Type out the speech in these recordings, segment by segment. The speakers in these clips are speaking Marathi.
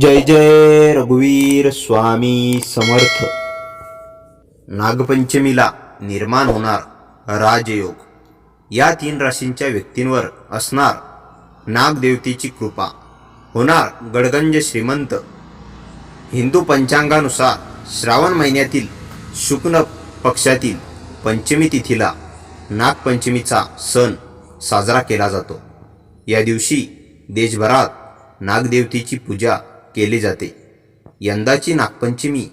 जय जय रघुवीर स्वामी समर्थ. नागपंचमीला निर्माण होणार राजयोग. या तीन राशींच्या व्यक्तींवर असणार नागदेवतेची कृपा. होणार गडगंज श्रीमंत. हिंदू पंचांगानुसार श्रावण महिन्यातील शुक्ल पक्षातील पंचमी तिथीला नागपंचमीचा सण साजरा केला जातो. या दिवशी देशभरात नागदेवतेची पूजा केले जाते. यंदाची नागपंचमी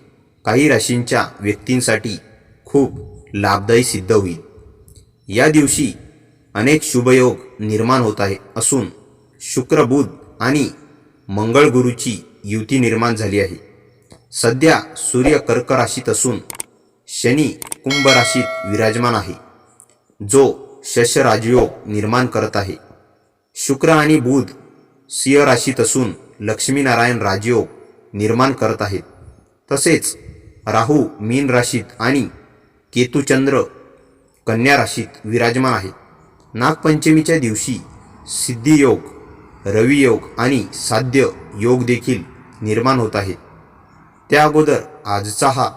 काही राशींच्या व्यक्तींसाठी खूप लाभदायी सिद्ध होईल. या दिवशी अनेक शुभयोग निर्माण होत आहे असून शुक्र बुध आणि मंगळ गुरुची युती निर्माण झाली आहे. सध्या सूर्य कर्क राशीत असून शनी कुंभ राशीत विराजमान आहे जो शश राजयोग निर्माण करत आहे. शुक्र आणि बुध सिंह राशीत असून लक्ष्मीनारायण राजयोग निर्माण करत आहेत. तसेच राहू मीन राशीत आणि केतुचंद्र कन्या राशीत विराजमान आहे नागपंचमीच्या दिवशी सिद्धियोग रवियोग आणि साध्य योग देखील निर्माण होत आहेत. त्या अगोदर आजचा हा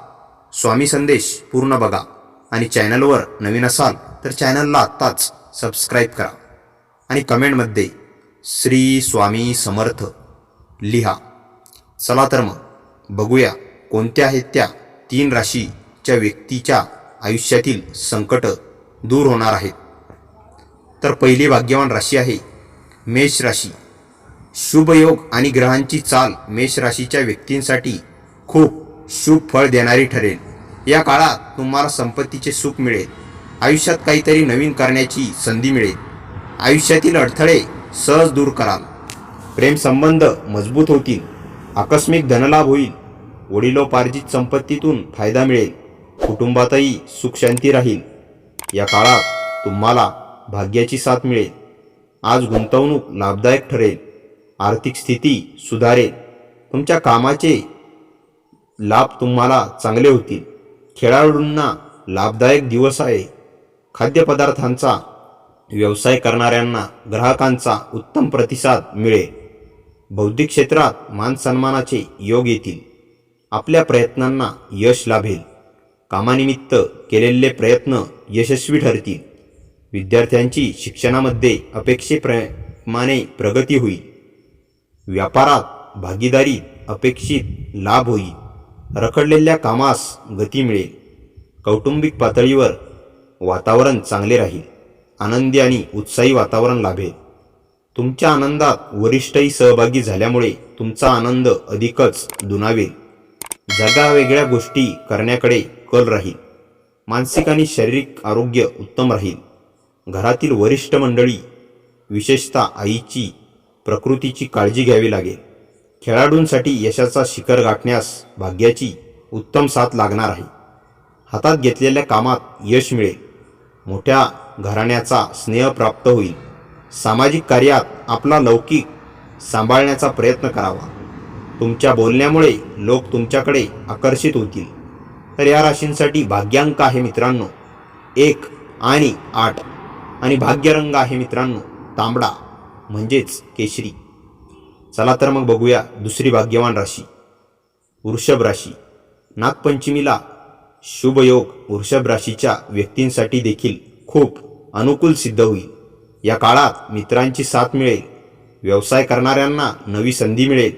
स्वामी संदेश पूर्ण बघा आणि चॅनलवर नवीन असाल तर चॅनलला आत्ताच सबस्क्राईब करा आणि कमेंटमध्ये श्री स्वामी समर्थ लिहा. चला तर मग बघूया कोणत्या आहेत त्या तीन राशीच्या व्यक्तीच्या आयुष्यातील संकट दूर होणार आहेत. तर पहिली भाग्यवान राशी आहे मेष राशी. शुभयोग आणि ग्रहांची चाल मेष राशीच्या व्यक्तींसाठी खूप शुभ फळ देणारी ठरेल. या काळात तुम्हाला संपत्तीचे सुख मिळेल. आयुष्यात काहीतरी नवीन करण्याची संधी मिळेल. आयुष्यातील अडथळे सहज दूर कराल. प्रेमसंबंध मजबूत होतील आकस्मिक धनलाभ होईल वडिलोपार्जित संपत्तीतून फायदा मिळेल कुटुंबातही सुखशांती राहील. या काळात तुम्हाला भाग्याची साथ मिळेल. आज गुंतवणूक लाभदायक ठरेल. आर्थिक स्थिती सुधारेल. तुमच्या कामाचे लाभ तुम्हाला चांगले होतील. खेळाडूंना लाभदायक दिवस आहे. खाद्यपदार्थांचा व्यवसाय करणाऱ्यांना ग्राहकांचा उत्तम प्रतिसाद मिळेल. बौद्धिक क्षेत्रात मानसन्मानाचे योग येतील. आपल्या प्रयत्नांना यश लाभेल. कामानिमित्त केलेले प्रयत्न यशस्वी ठरतील. विद्यार्थ्यांची शिक्षणामध्ये अपेक्षेप्रमाणे प्रगती होईल. व्यापारात भागीदारी अपेक्षित लाभ होईल. रखडलेल्या कामास गती मिळेल. कौटुंबिक पातळीवर वातावरण चांगले राहील. आनंदी आणि उत्साही वातावरण लाभेल. तुमच्या आनंदात वरिष्ठही सहभागी झाल्यामुळे तुमचा आनंद अधिकच दुणावेल. जगा वेगळ्या गोष्टी करण्याकडे कल राहील. मानसिक आणि शारीरिक आरोग्य उत्तम राहील. घरातील वरिष्ठ मंडळी विशेषतः आईची प्रकृतीची काळजी घ्यावी लागेल. खेळाडूंसाठी यशाचा शिखर गाठण्यास भाग्याची उत्तम साथ लागणार आहे. हातात घेतलेल्या कामात यश मिळेल. मोठ्या घराण्याचा स्नेह प्राप्त होईल. सामाजिक कार्यात आपला लौकिक सांभाळण्याचा प्रयत्न करावा. तुमच्या बोलण्यामुळे लोक तुमच्याकडे आकर्षित होतील. तर या राशींसाठी भाग्यांक आहे मित्रांनो. एक आणि आठ. आणि भाग्यरंग आहे मित्रांनो तांबडा म्हणजेच केशरी. चला तर मग बघूया दुसरी भाग्यवान राशी. वृषभ राशी. नागपंचमीला शुभयोग वृषभ राशीच्या व्यक्तींसाठी देखील खूप अनुकूल सिद्ध होईल. या काळात मित्रांची साथ मिळेल. व्यवसाय करणाऱ्यांना नवी संधी मिळेल.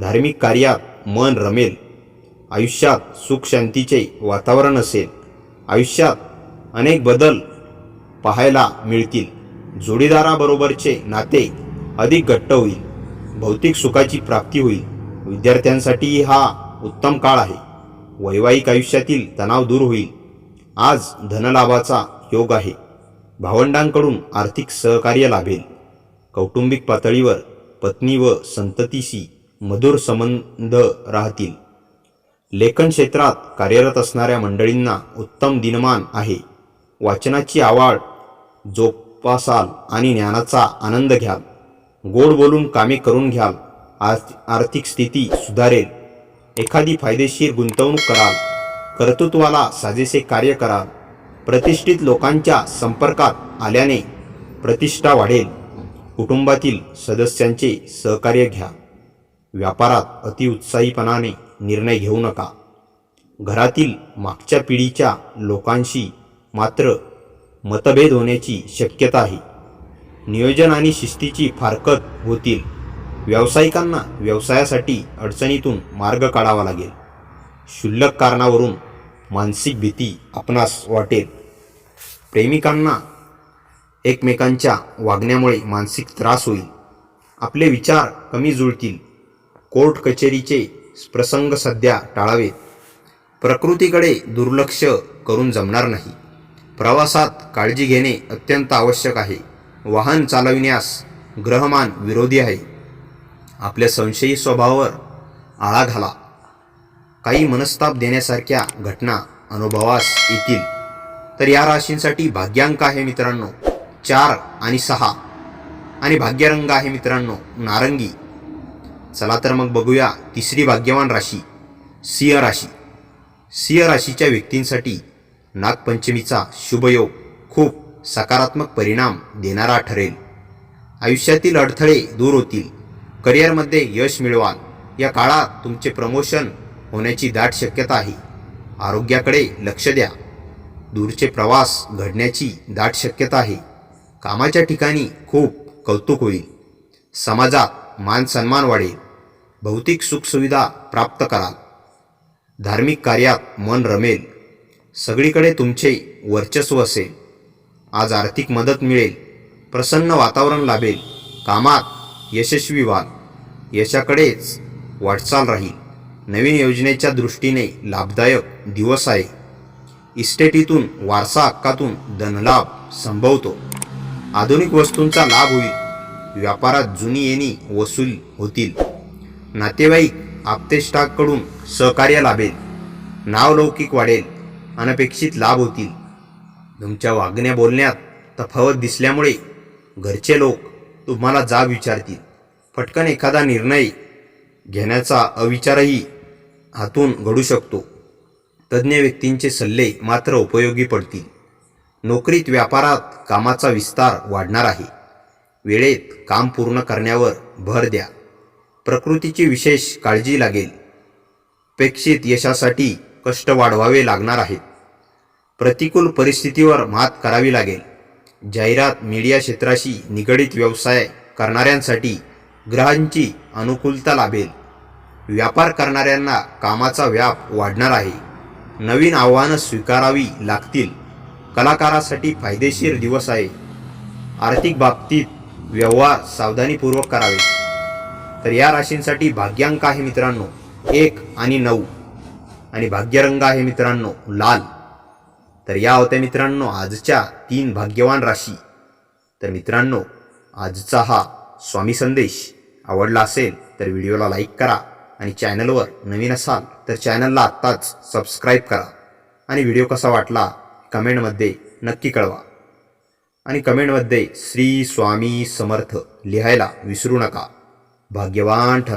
धार्मिक कार्यात मन रमेल. आयुष्यात सुख शांतीचे वातावरण असेल. आयुष्यात अनेक बदल पाहायला मिळतील. जोडीदाराबरोबरचे नाते अधिक घट्ट होईल. भौतिक सुखाची प्राप्ती होईल. विद्यार्थ्यांसाठी हा उत्तम काळ आहे. वैवाहिक आयुष्यातील तणाव दूर होईल. आज धनलाभाचा योग आहे. भावंडांकडून आर्थिक सहकार्य लाभेल. कौटुंबिक पातळीवर पत्नी व संततीशी मधुर संबंध राहतील. लेखन क्षेत्रात कार्यरत असणाऱ्या मंडळींना उत्तम दिनमान आहे. वाचनाची आवड जोपासाल आणि ज्ञानाचा आनंद घ्याल. गोड बोलून कामे करून घ्याल. आर्थ आर्थिक स्थिती सुधारेल. एखादी फायदेशीर गुंतवणूक कराल. कर्तृत्वाला साजेसे कार्य कराल. प्रतिष्ठित लोकांच्या संपर्कात आल्याने प्रतिष्ठा वाढेल. कुटुंबातील सदस्यांचे सहकार्य घ्या. व्यापारात अतिउत्साहीपणाने निर्णय घेऊ नका. घरातील मागच्या पिढीच्या लोकांशी मात्र मतभेद होण्याची शक्यता आहे. नियोजन आणि शिस्तीची फारकत होतील. व्यावसायिकांना व्यवसायासाठी अडचणीतून मार्ग काढावा लागेल. क्षुल्लक कारणावरून मानसिक भीती आपणास वाटेल. प्रेमिकांना एकमेकांच्या वागण्यामुळे मानसिक त्रास होईल. आपले विचार कमी जुळतील. कोर्ट कचेरीचे प्रसंग सध्या टाळावेत. प्रकृतीकडे दुर्लक्ष करून जमणार नाही. प्रवासात काळजी घेणे अत्यंत आवश्यक आहे. वाहन चालविण्यास ग्रहमान विरोधी आहे. आपल्या संशयी स्वभावावर आळा घाला. काही मनस्ताप देण्यासारख्या घटना अनुभवास येतील. तर या राशींसाठी भाग्यांक आहे मित्रांनो. चार आणि सहा. आणि भाग्यरंग आहे मित्रांनो नारंगी. चला तर मग बघूया तिसरी भाग्यवान राशी सिंह राशी. सिंह राशीच्या व्यक्तींसाठी नागपंचमीचा शुभयोग खूप सकारात्मक परिणाम देणारा ठरेल. आयुष्यातील अडथळे दूर होतील. करिअरमध्ये यश मिळवाल. या काळात तुमचे प्रमोशन होण्याची दाट शक्यता आहे. आरोग्याकडे लक्ष द्या. दूरचे प्रवास घडण्याची दाट शक्यता आहे. कामाच्या ठिकाणी खूप कौतुक होईल. समाजात मान सन्मान वाढेल. भौतिक सुखसुविधा प्राप्त कराल. धार्मिक कार्यात मन रमेल. सगळीकडे तुमचे वर्चस्व असेल. आज आर्थिक मदत मिळेल. प्रसन्न वातावरण लाभेल. कामात यशस्वी व्हाल. यशाकडेच वाटचाल राहील. नवीन योजनेच्या दृष्टीने लाभदायक दिवस आहे. इस्टेटीतून वारसा हक्कातून धनलाभ संभवतो. आधुनिक वस्तूंचा लाभ होईल. व्यापारात जुनी येणी वसूल होतील. नातेवाईक आप्तेष्टाकडून सहकार्य लाभेल. नावलौकिक वाढेल. अनपेक्षित लाभ होतील. तुमच्या वागण्या बोलण्यात तफावत दिसल्यामुळे घरचे लोक तुम्हाला जाब विचारतील. पटकन एखादा निर्णय घेण्याचा अविचारही हातून घडू शकतो. तज्ज्ञ व्यक्तींचे सल्ले मात्र उपयोगी पडतील. नोकरीत व्यापारात कामाचा विस्तार वाढणार आहे. वेळेत काम पूर्ण करण्यावर भर द्या. प्रकृतीची विशेष काळजी लागेल. अपेक्षित यशासाठी कष्ट वाढवावे लागणार आहेत. प्रतिकूल परिस्थितीवर मात करावी लागेल. जाहिरात मीडिया क्षेत्राशी निगडित व्यवसाय करणाऱ्यांसाठी ग्रहांची अनुकूलता लाभेल. व्यापार करणाऱ्यांना कामाचा व्याप वाढणार आहे. नवीन आव्हानं स्वीकारावी लागतील. कलाकारासाठी फायदेशीर दिवस आहे. आर्थिक बाबतीत व्यवहार सावधानीपूर्वक करावे. तर या राशींसाठी भाग्यांक आहे मित्रांनो एक आणि नऊ. आणि भाग्यरंग आहे मित्रांनो लाल. तर या होत्या मित्रांनो आजच्या तीन भाग्यवान राशी. तर मित्रांनो आजचा हा स्वामी संदेश आवडला असेल तर व्हिडिओला लाईक करा. आणि चॅनलवर नवीन असाल तर चॅनलला आत्ताच सबस्क्राईब करा. आणि व्हिडिओ कसा वाटला कमेंटमध्ये नक्की कळवा. आणि कमेंटमध्ये श्री स्वामी समर्थ लिहायला विसरू नका. भाग्यवान ठरसा